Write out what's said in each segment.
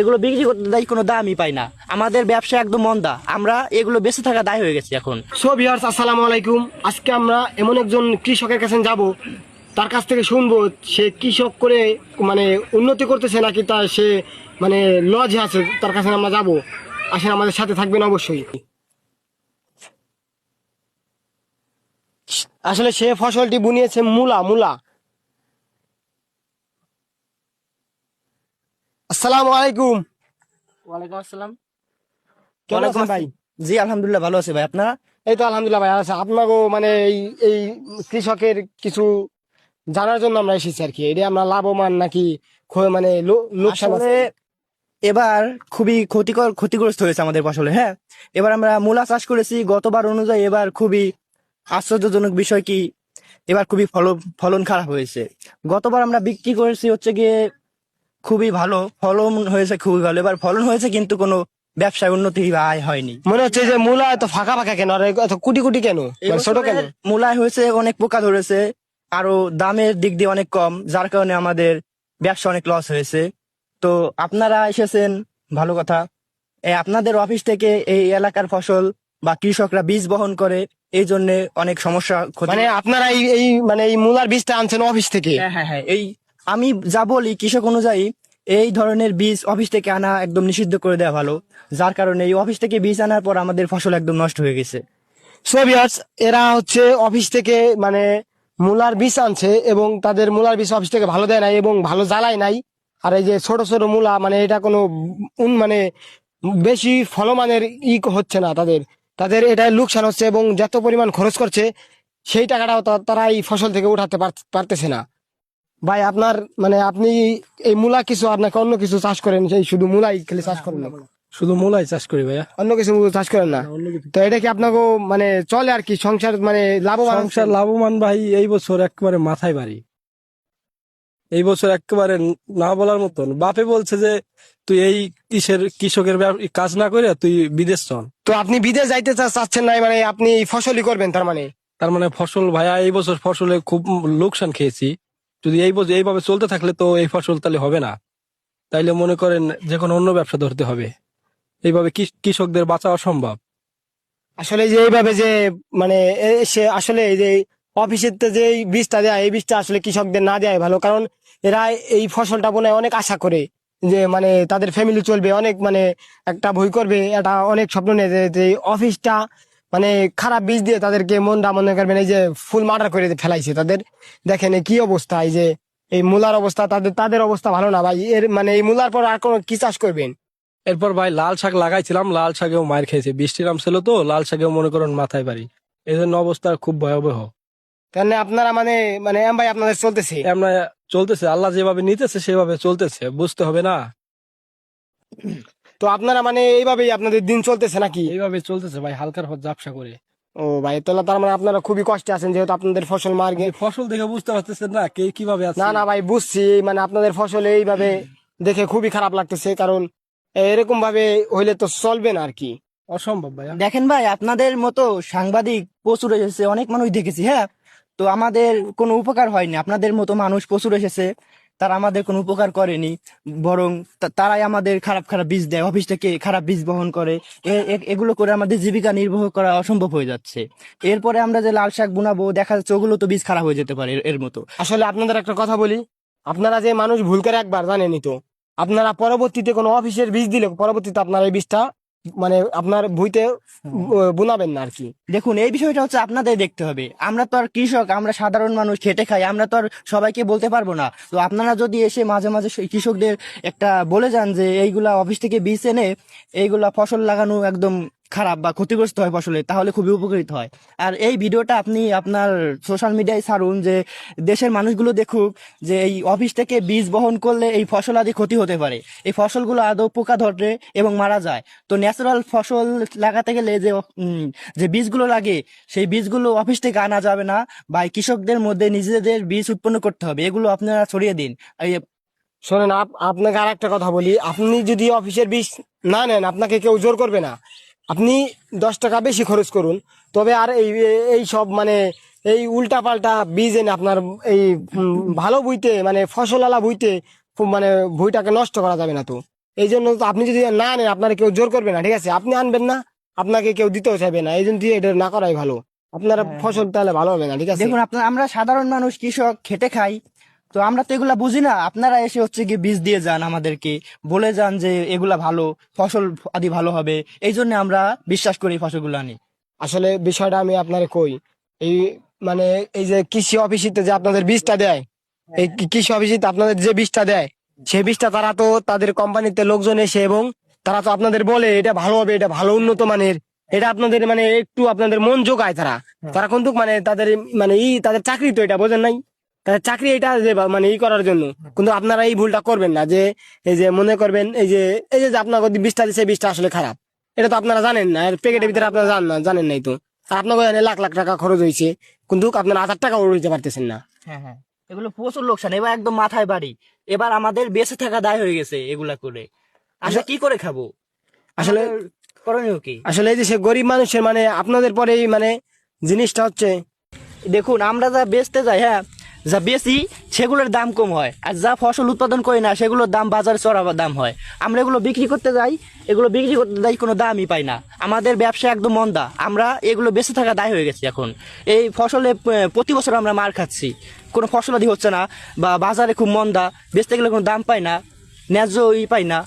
এগুলো বিক্রি করতে দেয় কোনো দামই পাই না। আমাদের ব্যবসা একদম মন্দা। আমরা এগুলো বেঁচে থাকা দায় হয়ে গেছে এখন। সো ভিউয়ার্স, আসসালামু আলাইকুম। আজকে আমরা এমন একজন কৃষকের কাছে যাব। তার কাছ থেকে শুনব সে কৃষক করে মানে উন্নতি করতেছে নাকি তার সে মানে লজে আছে, তার কাছে আমরা যাব। আসেন, আমাদের সাথে থাকবেন অবশ্যই। আসলে সে ফসলটি বুনিয়েছে মূলা মূলা। আসসালামু আলাইকুম। ওয়ালাইকুম আসসালাম। কেমন আছেন ভাই? জি আলহামদুলিল্লাহ ভালো আছে ভাই। আপনারা? এই তো আলহামদুলিল্লাহ ভাই আছে আপনাকেও মানে এই এই কৃষকের কিছু জানার জন্য আমরা এসেছি আর কি। এটা আমরা লাভবান নাকি মানে লোকসান আছে? এবার খুবই ক্ষতিকর ক্ষতিগ্রস্ত হয়েছে আমাদের ফসলে হ্যাঁ? এবার আমরা মূলা চাষ করেছি গতবার অনুযায়ী এবার খুবই আশ্চর্যজনক বিষয় কি? এবার খুবই ফলন ফলন খারাপ হয়েছে। গতবার আমরা বিক্রি করেছি হচ্ছে গিয়ে খুবই ভালো ফলন হয়েছে খুবই ভালো। এবার ফলন হয়েছে কিন্তু কোনো ব্যবসায় উন্নতি বা আয় হয়নি। মনে হচ্ছে যে মূলা এত ফাঁকা ফাঁকা কেন? আর এত কুটি কুটি কেন? মানে ছোট কেন? মূলায় হয়েছে অনেক পোকা ধরেছে আরও দামের দিক দিয়ে অনেক কম যার কারণে আমাদের ব্যবসা অনেক লস হয়েছে। তো আপনারা এসেছেন ভালো কথা। এই আপনাদের অফিস থেকে এই এলাকার ফসল বা কৃষকরা বীজ বহন করে এই জন্য অনেক সমস্যা মানে আপনারা এই এই মানে এই মূলার বীজটা আনছেন অফিস থেকে? হ্যাঁ হ্যাঁ হ্যাঁ এই আমি যা বলি কৃষক অনুযায়ী এই ধরনের বীজ অফিস থেকে আনা একদম নিষিদ্ধ করে দেওয়া ভালো। যার কারণে এই অফিস থেকে বীজ আনার পর আমাদের ফসল একদম নষ্ট হয়ে গেছে। এরা হচ্ছে অফিস থেকে মানে মূলার বীজ আনছে এবং তাদের মূলার বীজ অফিস থেকে ভালো দেয় নাই এবং ভালো জ্বালায় নাই। আর এই যে ছোট ছোট মূলা মানে এটা কোনো মানে বেশি ফলমানের ই হচ্ছে না তাদের। তাদের এটা লোকসান হচ্ছে এবং যত পরিমাণ খরচ করছে, সেই টাকাটাও তারা এই ফসল থেকে উঠাতে পারতেছে না। ভাই আপনার মানে আপনি এই মূলা কিছু আপনাকে অন্য কিছু চাষ করেন সেই শুধু মূলাই খালি চাষ করেন না শুধু মূলাই চাষ করি ভাইয়া। অন্য কিছু চাষ করেন না? তো এটা কি আপনাকে মানে চলে আর কি? সংসার মানে লাভবান সংসার লাভবান ভাই এই বছর একেবারে মাথায় বাড়ি। এই বছর একেবারে না বলার মতন। বাপে বলছে যে তুই এই কিসের কৃষকের কাজ না করে তুই বিদেশ চল। তো আপনি বিদেশ যাইতে চাচ্ছেন না মানে আপনি ফসলই করবেন তার মানে? তার মানে ফসল ভাইয়া এই বছর ফসলে খুব লোকসান খেয়েছি। যদি এই এইভাবে চলতে থাকলে তো এই ফসল তাহলে হবে না। তাইলে মনে করেন যে কোনো অন্য ব্যবসা ধরতে হবে। এইভাবে কৃষকদের বাঁচা অসম্ভব। আসলে যে এইভাবে যে মানে সে আসলে যে অফিসের যে বীজটা দেয়, এই বীজটা আসলে কৃষকদের না দেয় ভালো। কারণ এরা এই ফসলটা বোনায় অনেক আশা করে যে মানে তাদের ফ্যামিলি চলবে, অনেক মানে একটা ভই করবে, এটা অনেক স্বপ্ন নেয় যে অফিসটা মানে খারাপ বীজ দিয়ে তাদেরকে মনটা মনে করবেন এই যে ফুল মার্ডার করে ফেলাইছে তাদের। দেখেন কি অবস্থা এই যে এই মূলার অবস্থা তাদের তাদের অবস্থা ভালো না ভাই। এর মানে এই মূলার পর আর কোনো কি চাষ করবেন? এরপর ভাই লাল শাক লাগাইছিলাম লাল শাকেও মার খেয়েছে। বৃষ্টি নামছিল তো লাল শাকেও মনে করেন মাথায় বাড়ি। এই জন্য অবস্থা খুব ভয়াবহ। তাহলে আপনারা মানে মানে এম ভাই আপনাদের চলতেছে? আমরা চলতেছে আল্লাহ যেভাবে নিতেছে সেভাবে চলতেছে বুঝতে হবে না? তো আপনারা মানে এইভাবেই আপনাদের দিন চলতেছে নাকি? এইভাবে চলতেছে ভাই হালকার পর ব্যবসা করে। ও ভাই তাহলে তার মানে আপনারা খুবই কষ্টে আছেন যেহেতু আপনাদের ফসল মার ফসল দেখে বুঝতে পারতেছেন না কে কীভাবে আছে। না না ভাই বুঝছি মানে আপনাদের ফসল এইভাবে দেখে খুবই খারাপ লাগতেছে কারণ এরকম ভাবে হইলে তো চলবে না আর কি। অসম্ভব ভাইয়া। দেখেন ভাই আপনাদের মতো সাংবাদিক প্রচুর এসেছে অনেক মানুষ দেখেছি হ্যাঁ? তো আমাদের কোনো উপকার হয়নি আপনাদের মতো মানুষ প্রচুর এসেছে। তারা আমাদের কোনো উপকার করেনি, বরং তারাই আমাদের খারাপ খারাপ বীজ দেয়। অফিস থেকে খারাপ বীজ বহন করে। এগুলো করে আমাদের জীবিকা নির্বাহ করা অসম্ভব হয়ে যাচ্ছে। এরপরে আমরা যে লাল শাক বুনাবো, দেখা যাচ্ছে ওগুলো তো বীজ খারাপ হয়ে যেতে পারে এর- মতো। আসলে আপনাদের একটা কথা বলি, আপনারা যে মানুষ ভুল করে একবার জানেনই তো, আপনারা পরবর্তীতে কোনো অফিসের বীজ দিলে, পরবর্তীতে আপনারা এই বীজটা মানে আপনার ভুইতে বুনাবেন না আর কি। দেখুন এই বিষয়টা হচ্ছে আপনাদের দেখতে হবে। আমরা তো আর কৃষক আমরা সাধারণ মানুষ খেটে খাই আমরা তো আর সবাইকে বলতে পারব না। তো আপনারা যদি এসে মাঝে মাঝে কৃষকদের একটা বলে যান যে এইগুলা অফিস থেকে বীজ এনে এইগুলা ফসল লাগানো একদম খারাপ বা ক্ষতিগ্রস্ত হয় ফসলে, তাহলে খুবই উপকৃত হয়। আর এই ভিডিওটা আপনি আপনার সোশ্যাল মিডিয়ায় ছাড়ুন যে, দেশের মানুষগুলো দেখুক যে, এই অফিস থেকে বীজ বহন করলে এই ফসল আদি ক্ষতি হতে পারে। এই ফসলগুলো আদৌ পোকা ধরে এবং মারা যায়। তো ন্যাচারাল ফসল লাগাতে গেলে যে যে বীজগুলো লাগে, সেই বীজগুলো অফিস থেকে আনা যাবে না বা কৃষকদের মধ্যে নিজেদের বীজ উৎপন্ন করতে হবে। এগুলো আপনারা ছড়িয়ে দিন। শোনেন, আপ- আপনাকে আর একটা কথা বলি। আপনি যদি অফিসের বীজ না নেন, আপনাকে কেউ জোর করবে না। আপনি দশ টাকা বেশি খরচ করুন। তবে আর এই এই সব মানে এই উল্টা পাল্টা বীজ এনে আপনার এই ভালো বইতে মানে ফসলালা বইতে খুব মানে বইটাকে নষ্ট করা যাবে না তো। এই জন্য আপনি যদি না আনেন আপনার কেউ জোর করবে না ঠিক আছে? আপনি আনবেন না আপনাকে কেউ দিতেও চাইবে না। এই জন্য দিয়ে এটা না করাই ভালো। আপনার হ্যাঁ। ফসল তাহলে ভালো হবে না ঠিক আছে? দেখুন আপনার আমরা সাধারণ মানুষ কৃষক খেটে খাই। তো আমরা তো এগুলা বুঝি না। আপনারা এসে হচ্ছে কি বীজ দিয়ে যান আমাদেরকে। বলে যান যে এগুলা ভালো ফসল আদি ভালো হবে। এই জন্য আমরা বিশ্বাস করি ফসলগুলো আনি। আসলে বিষয়টা আমি আপনারে কই এই মানে এই যে কৃষি অফিসিতে যে আপনাদের বীজটা দেয় এই কৃষি অফিসিতে আপনাদের যে বীজটা দেয় সেই বীজটা তারা তো তাদের কোম্পানিতে লোকজন এসে এবং তারা তো আপনাদের বলে এটা ভালো হবে এটা ভালো উন্নত মানের এটা আপনাদের মানে একটু আপনাদের মন যোগায় তারা। তারা কিন্তু মানে তাদের মানে ই তাদের চাকরি তো এটা বোঝেন নাই। চাকরি এটা যে মানে ই করার জন্য। কিন্তু আপনারা এই ভুলটা করবেন না যে এই যে মনে করবেন এই যে এই যে আপনাকে বীজটা দিচ্ছে বীজটা আসলে খারাপ। এটা তো আপনারা জানেন না এর প্যাকেটের ভিতরে আপনারা জানেন না জানেন নাই তো। আর আপনাকে লাখ লাখ টাকা খরচ হয়েছে কিন্তু আপনারা হাজার টাকা উড়িতে পারতেছেন না। হ্যাঁ হ্যাঁ। এগুলো প্রচুর লোকসান এবার একদম মাথায় বাড়ি। এবার আমাদের বেঁচে থাকা দায় হয়ে গেছে এগুলা করে। আসলে কি করে খাব? আসলে করণীয় কি? আসলে এই যে সে গরিব মানুষের মানে আপনাদের পরেই মানে জিনিসটা হচ্ছে দেখুন আমরা যা বেচতে যাই হ্যাঁ যা বেশি, সেগুলোর দাম কম হয়। আর যা ফসল উৎপাদন করি না, সেগুলোর দাম বাজারে চড়া দাম হয়। আমরা এগুলো বিক্রি করতে যাই, এগুলো বিক্রি করতে যাই, কোনো দামই পাই না। আমাদের ব্যবসা একদম মন্দা। আমরা এগুলো বেঁচে থাকা দায় হয়ে গেছে এখন। এই ফসলে প্রতি বছর আমরা মার খাচ্ছি। কোনো ফসলাদি হচ্ছে না বা বাজারে খুব মন্দা, বেচতে গেলে কোনো দাম পাই না ন্যায্য ই পাই না।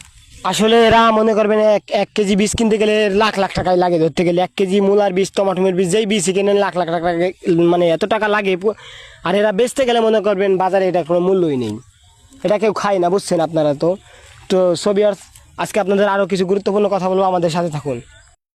আসলে এরা মনে করবেন এক এক কেজি বীজ কিনতে গেলে লাখ লাখ টাকায় লাগে। ধরতে গেলে এক কেজি মূলার বীজ, টমাটোমের বীজ, যেই বীজ কিনে লাখ লাখ টাকা মানে এত টাকা লাগে। আর এরা বেচতে গেলে মনে করবেন বাজারে এটা কোনো মূল্যই নেই। এটা কেউ খায় না, বুঝছেন আপনারা তো? তো ছবি আজকে আপনাদের আরও কিছু গুরুত্বপূর্ণ কথা বলব, আমাদের সাথে থাকুন।